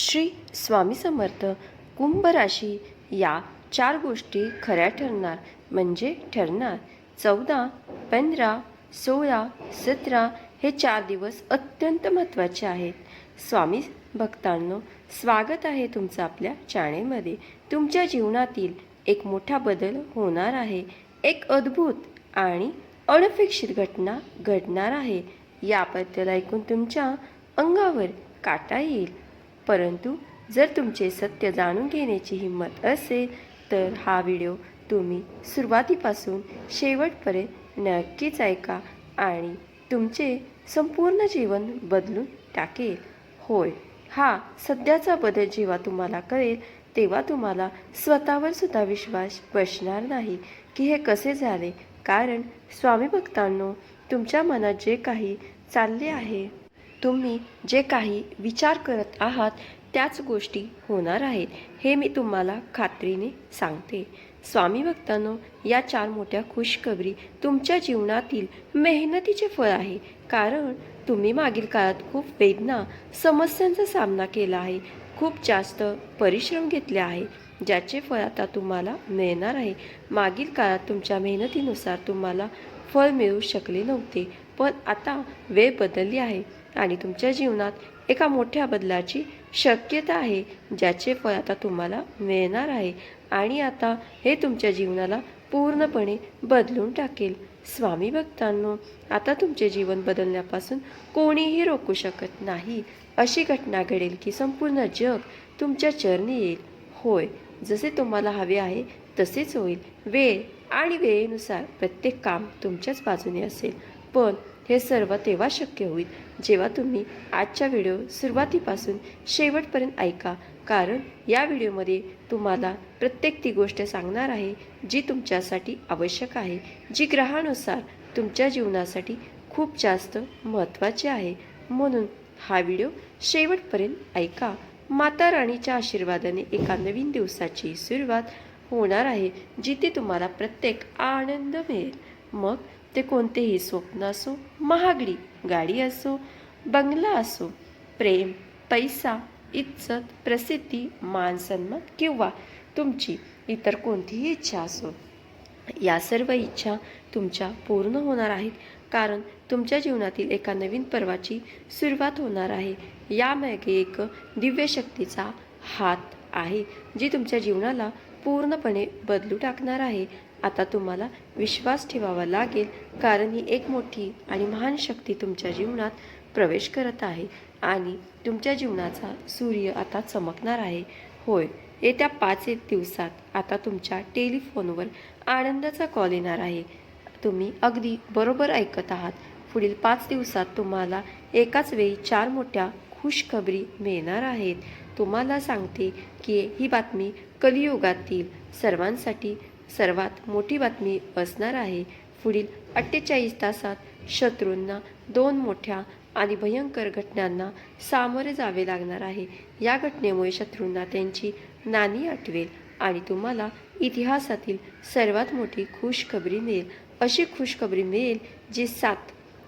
श्री स्वामी समर्थ कुंभ राशी या चार गोष्टी खऱ्या ठरणार. म्हणजे ठरणार चौदा पंधरा सोळा सतरा हे चार दिवस अत्यंत महत्त्वाचे आहेत. स्वामी भक्तांनो स्वागत आहे तुमचं आपल्या चॅनेलमध्ये. तुमच्या जीवनातील एक मोठा बदल होणार आहे. एक अद्भुत आणि अनपेक्षित घटना घडणार आहे. याबद्दल ऐकून तुमच्या अंगावर काटा येईल. परंतु जर तुमचे सत्य जाणून घेण्याची हिंमत असेल तर हा व्हिडिओ तुम्ही सुरुवातीपासून शेवटपर्यंत नक्कीच ऐका आणि तुमचे संपूर्ण जीवन बदलून टाकेल. होय हा सध्याचा बदल जेव्हा तुम्हाला कळेल तेव्हा तुम्हाला स्वतःवर सुद्धा विश्वास बसणार नाही की हे कसे झाले. कारण स्वामी भक्तांनो तुमच्या मनात जे काही चालले आहे तुम्ही जे काही विचार करत आहात त्याच गोष्टी होणार आहेत हे मी तुम्हाला खात्रीने सांगते. स्वामी भक्तांनो या चार मोठ्या खुशखबरी तुमच्या जीवनातील मेहनतीचे फळ आहे कारण तुम्ही मागील काळात खूप वेदना समस्यांचा सामना केला आहे खूप जास्त परिश्रम घेतले आहे ज्याचे फळ आता तुम्हाला मिळणार आहे. मागील काळात तुमच्या मेहनतीनुसार तुम्हाला फळ मिळू शकले नव्हते. पण आता वेळ बदलली आहे आणि तुमच्या जीवनात एका मोठ्या बदलाची शक्यता आहे ज्याचे फळ आता तुम्हाला मिळणार आहे आणि आता हे तुमच्या जीवनाला पूर्णपणे बदलून टाकेल. स्वामी भक्तांनो आता तुमचे जीवन बदलण्यापासून कोणीही रोखू शकत नाही. अशी घटना घडेल की संपूर्ण जग तुमच्या चरणी येईल. होय जसे तुम्हाला हवे आहे तसेच होईल. वेळ आणि वेळेनुसार प्रत्येक काम तुमच्याच बाजूने असेल. पण हे सर्व तेव्हा शक्य होईल जेव्हा तुम्ही आजच्या व्हिडिओ सुरुवातीपासून शेवटपर्यंत ऐका. कारण या व्हिडिओमध्ये तुम्हाला प्रत्येक ती गोष्ट सांगणार आहे जी तुमच्यासाठी आवश्यक आहे जी ग्रहानुसार तुमच्या जीवनासाठी खूप जास्त महत्त्वाची आहे. म्हणून हा व्हिडिओ शेवटपर्यंत ऐका. माता राणीच्या आशीर्वादाने एका नवीन दिवसाची सुरुवात होणार आहे जिथे तुम्हाला प्रत्येक आनंद मिळेल. मग ते कोणतेही स्वप्न असो महागडी गाडी असो बंगला असो प्रेम पैसा इज्जत प्रसिद्धी मानसन्मान किंवा तुमची इतर कोणतीही इच्छा असो. या सर्व इच्छा तुमच्या पूर्ण होणार आहेत कारण तुमच्या जीवनातील एका नवीन पर्वाची सुरुवात होणार आहे. यामागे एक दिव्य शक्तीचा हात आहे जी तुमच्या जीवनाला पूर्णपणे बदलू टाकणार आहे. आता तुम्हाला विश्वास ठेवावा लागेल कारण ही एक मोठी आणि महान शक्ती तुमच्या जीवनात प्रवेश करत आहे आणि तुमच्या जीवनाचा सूर्य आता चमकणार आहे. होय येत्या पाच एक दिवसात आता तुमच्या टेलिफोनवर आनंदाचा कॉल येणार आहे. तुम्ही अगदी बरोबर ऐकत आहात. पुढील पाच दिवसात तुम्हाला एकाच वेळी चार मोठ्या खुशखबरी मिळणार आहेत. तुम्हाला सांगते की ही बातमी कलियुगातील सर्वांसाठी सर्वात मोठी बातमी असणार आहे. पुढील अठ्ठेचाळीस तासात शत्रूंना दोन मोठ्या आणि भयंकर घटनांना सामोरे जावे लागणार आहे. या घटनेमुळे शत्रूंना त्यांची नाणी आठवेल आणि तुम्हाला इतिहासातील सर्वात मोठी खुशखबरी मिळेल. अशी खुशखबरी मिळेल जी सात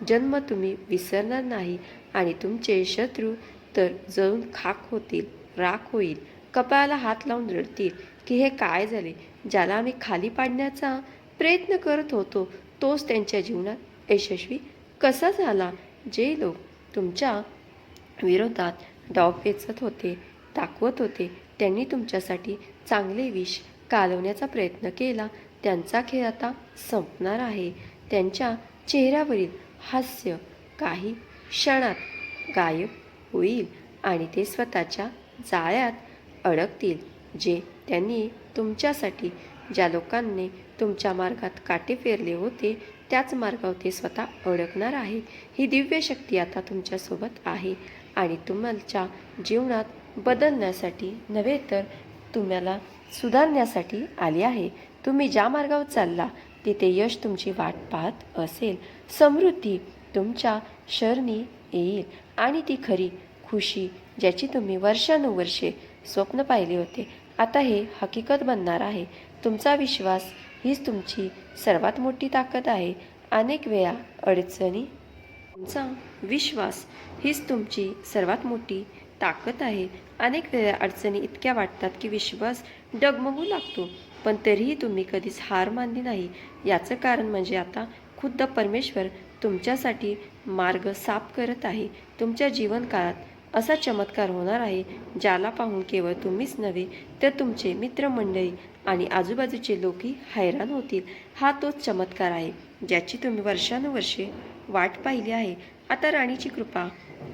जन्म तुम्ही विसरणार नाही आणि तुमचे शत्रू तर जळून खाक होतील राख होईल. कपाळाला हात लावून रडतील की हे काय झाले? ज्याला आम्ही खाली पाडण्याचा प्रयत्न करत होतो तोच त्यांच्या जीवनात यशस्वी कसा झाला? जे लोक तुमच्या विरोधात डाव वेचत होते दाखवत होते त्यांनी तुमच्यासाठी चांगले विष कालवण्याचा प्रयत्न केला. त्यांचा खेळ आता संपणार आहे. त्यांच्या चेहऱ्यावरील हास्य काही क्षणात गायब होईल आणि ते स्वतःच्या जाळ्यात अडकतील जे त्यांनी तुमच्यासाठी ज्या लोकांनी तुमच्या मार्गात काटे फेरले होते त्याच मार्गावर ते स्वतः अडकणार आहे ही दिव्य शक्ती आता तुमच्यासोबत आहे आणि तुमच्या जीवनात बदलण्यासाठी नव्हे तर तुम्हाला सुधारण्यासाठी आली आहे. तुम्ही ज्या मार्गावर चालला तिथे यश तुमची वाट पाहत असेल. समृद्धी तुमच्या शरणी येईल आणि ती खरी खुशी ज्याची तुम्ही वर्षानुवर्षे स्वप्न पाहिले होते. आता हे हकीकत बनणार आहे. तुमचा विश्वास हीच तुमची सर्वात मोठी ताकद आहे. अनेक वेळा अडचणी. तुमचा विश्वास हीच तुमची सर्वात मोठी ताकद आहे. अनेक वेळा अडचणी इतक्या वाटतात की विश्वास डगमगू लागतो. पण तरीही तुम्ही कधीच हार मानली नाही. याचं कारण म्हणजे आता खुद्द परमेश्वर तुमच्यासाठी मार्ग साफ करत आहे. तुमच्या जीवनकाळात असा चमत्कार होणार आहे ज्याला पाहून केवळ तुम्हीच नव्हे तर तुमचे मित्रमंडळी आणि आजूबाजूचे लोकही हैराण होतील. हा तोच चमत्कार आहे ज्याची तुम्ही वर्षानुवर्षे वाट पाहिली आहे. आता राणीची कृपा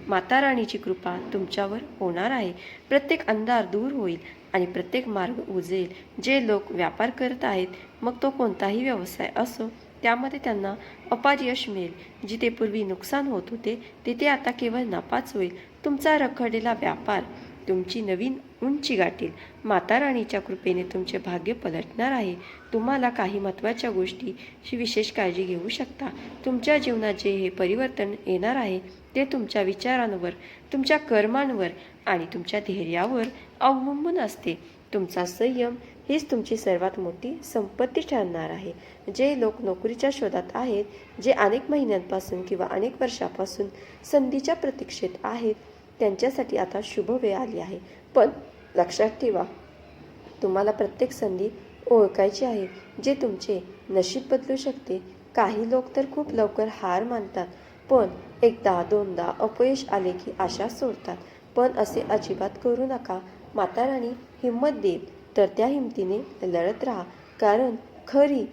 माता राणीची कृपा तुमच्यावर होणार आहे. प्रत्येक अंधार दूर होईल आणि प्रत्येक मार्ग उजेल. जे लोक व्यापार करत आहेत मग तो कोणताही व्यवसाय असो त्यामध्ये त्यांना अपार यश मिळेल. जिथे पूर्वी नुकसान होत होते तिथे आता केवळ नफाच होईल. तुमचा रखडलेला व्यापार तुमची नवीन उंची गाठील माता राणीच्या कृपेने तुमचे भाग्य पलटणार आहे. तुम्हाला काही महत्त्वाच्या गोष्टीची विशेष काळजी घेऊ शकता. तुमच्या जीवनात जे हे परिवर्तन येणार आहे ते तुमच्या विचारांवर तुमच्या कर्मांवर आणि तुमच्या धैर्यावर अवलंबून असते. तुमचा संयम हीच तुमची सर्वात मोठी संपत्ती ठरणार आहे. जे लोक नोकरीच्या शोधात आहेत जे अनेक महिन्यांपासून किंवा अनेक वर्षापासून संधीच्या प्रतीक्षेत आहेत त्यांच्यासाठी आता शुभ वेळ आली आहे. पण लक्षात ठेवा तुम्हाला प्रत्येक संधी ओळखायची आहे जे तुमचे नशीब बदलू शकते. काही लोक तर खूप लवकर हार मानतात पण एकदा दोनदा अपयश आले की आशा सोडतात. पण असे अजिबात करू नका. माता राणी हिंमत देईल तर त्या हिमतीने लढत राहा. कारण खरी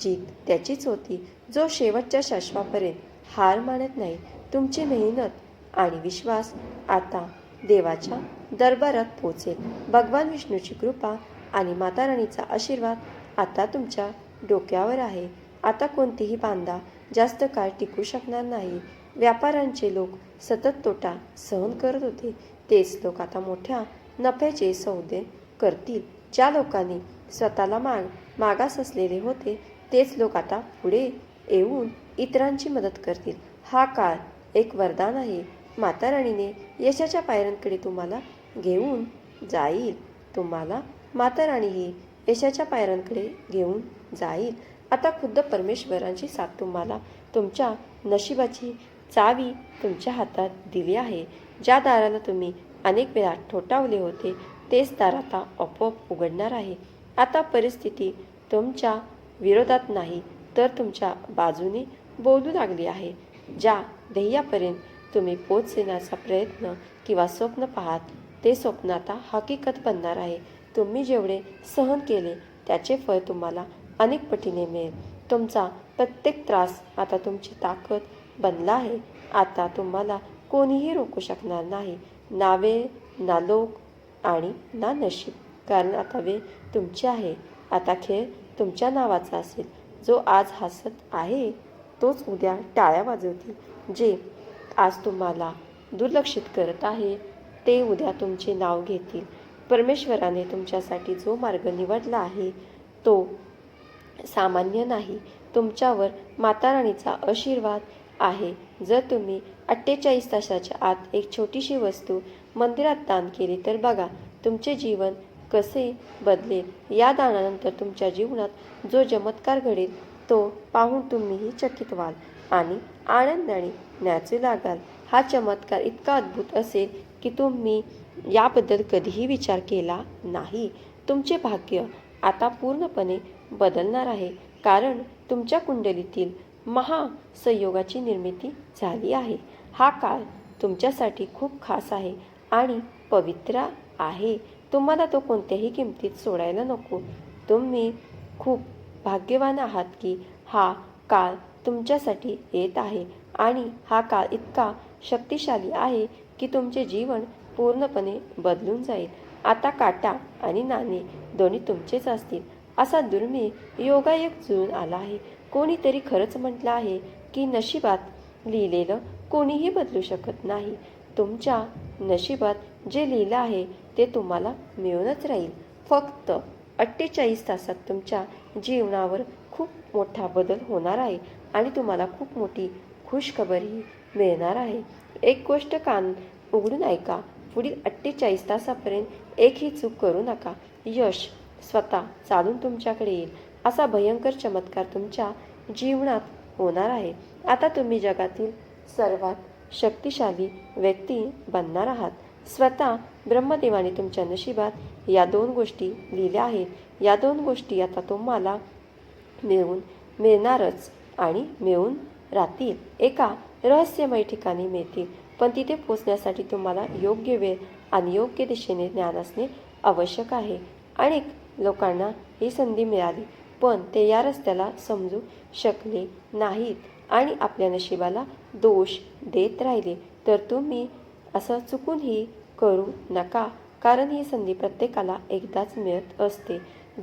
जीत त्याचीच होती. जो शेवटच्या शाश्वापर्यंत हार मानत नाही तुमची मेहनत आणि विश्वास आता देवाच्या दरबारात पोचेल भगवान विष्णूची कृपा आणि माता राणीचा आशीर्वाद आता तुमच्या डोक्यावर आहे. आता कोणतीही बांधा जास्त काळ टिकू शकणार नाही. व्यापाऱ्यांचे लोक सतत तोटा सहन करत होते. तेच लोक आता मोठ्या नफ्याचे सौदे करतील. ज्या लोकांनी स्वतःला माग मागास असलेले होते तेच लोक आता पुढे येऊन इतरांची मदत करतील. हा काळ एक वरदान आहे. माता राणीने यशाच्या पायऱ्यांकडे तुम्हाला घेऊन जाईल. तुम्हाला माता राणी ही यशाच्या पायऱ्यांकडे घेऊन जाईल. आता खुद्द परमेश्वरांची साथ तुम्हाला तुमच्या नशिबाची चावी तुमच्या हातात दिली आहे. ज्या दाराला तुम्ही अनेक वेळा ठोठावले होते तेच दार आता आपोआप उघडणार आहे. आता परिस्थिती तुमच्या विरोधात नाही तर तुमच्या बाजूने बोलू लागली आहे. ज्या ध्येयापर्यंत तुम्ही पोचण्याचा प्रयत्न किंवा स्वप्न पाहात ते स्वप्न आता हकीकत बनणार आहे. तुम्ही जेवढे सहन केले त्याचे फळ तुम्हाला अनेक पटीने मिळेल. तुमचा प्रत्येक त्रास आता तुमची ताकद बनला आहे. आता तुम्हाला कोणीही रोखू शकणार नाही ना वेळ ना लोक आणि ना नशीब. कारण आता वेळ तुमची आहे. आता खेळ तुमच्या नावाचा असेल. जो आज हसत आहे तोच उद्या टाळ्या वाजवतील. जे आज तुम्हाला दुर्लक्षित करत आहे ते उद्या तुमचे नाव घेतील. परमेश्वराने तुमच्यासाठी जो मार्ग निवडला आहे तो सामान्य नाही. तुमच्यावर माता राणीचा आशीर्वाद आहे. जर तुम्ही अठ्ठेचाळीस तासाच्या आत एक छोटीशी वस्तू मंदिरात दान केली तर बघा तुमचे जीवन कसे बदलेल. या दानानंतर तुमच्या जीवनात जो चमत्कार घडेल तो पाहून तुम्हीही चकित व्हाल आणि आनंदाने नाचू लागाल. हा चमत्कार इतका अद्भुत असेल की तुम्ही याबद्दल कधीही विचार केला नाही. तुमचे भाग्य आता पूर्णपणे बदलणार आहे. कारण तुमच्या कुंडलीतील महासंयोगाची निर्मिती झाली आहे. हा काळ तुमच्यासाठी खूप खास आहे आणि पवित्र आहे. तुम्हाला तो कोणत्याही किमतीत सोडायला नको. तुम्ही खूप भाग्यवान आहात की हा काळ तुमच्यासाठी येत आहे. आणि हा काळ इतका शक्तिशाली आहे की तुमचे जीवन पूर्णपणे बदलून जाईल. आता काटा आणि नाणे दोन्ही तुमचेच असतील. असा दुर्मिळ योगायोग जुळून आला आहे. कोणीतरी खरंच म्हटलं आहे की नशिबात लिहिलेलं कोणीही बदलू शकत नाही. तुमच्या नशिबात जे लिहिलं आहे ते तुम्हाला मिळूनच राहील. फक्त अठ्ठेचाळीस तासात तुमच्या जीवनावर खूप मोठा बदल होणार आहे. आणि तुम्हाला खूप मोठी खुशखबरही मिळणार आहे. एक गोष्ट कान उघडून ऐका. पुढील अठ्ठेचाळीस तासापर्यंत एकही चूक करू नका. यश स्वतः चालून तुमच्याकडे येईल. असा भयंकर चमत्कार तुमच्या जीवनात होणार आहे. आता तुम्ही जगातील सर्वात शक्तिशाली व्यक्ती बनणार आहात. स्वतः ब्रह्मदेवाने तुमच्या नशिबात या दोन गोष्टी लिहिल्या आहेत. या दोन गोष्टी आता तुम्हाला मिळून मिळणारच. आणि मिळून राहतील. एका रहस्यमय ठिकाणी मिळतील पण तिथे पोचण्यासाठी तुम्हाला योग्य वेळ आणि योग्य दिशेने ज्ञान असणे आवश्यक आहे. अनेक लोकांना ही संधी मिळाली पण ते या रस्त्याला समजू शकले नाहीत आणि आपल्या नशिबाला दोष देत राहिले. तर तुम्ही असं चुकूनही करू नका कारण ही संधी प्रत्येकाला एकदाच मिळत असते.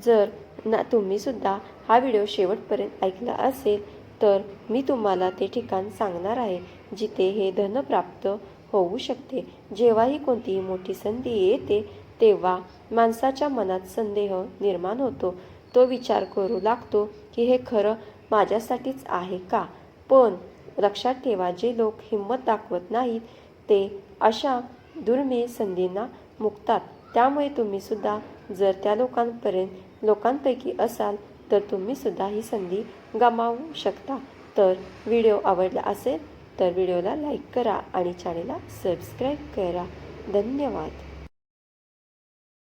जर ना तुम्हीसुद्धा हा व्हिडिओ शेवटपर्यंत ऐकला असेल तर मी तुम्हाला ते ठिकाण सांगणार आहे जिथे हे धन प्राप्त होऊ शकते. जेव्हाही कोणतीही मोठी संधी येते तेव्हा माणसाच्या मनात संदेह निर्माण होतो. तो विचार करू लागतो की हे खरं माझ्यासाठीच आहे का? पण लक्षात ठेवा जे लोक हिंमत दाखवत नाहीत ते अशा दुर्मिळ संधींना मुकतात. त्यामुळे तुम्हीसुद्धा जर त्या लोकांपर्यंत लोकांपैकी असाल तर तुम्ही सुद्धा ही संधी गमावू शकता. तर व्हिडिओ आवडला असेल तर व्हिडिओला लाईक करा आणि चॅनेलला सबस्क्राईब करा. धन्यवाद.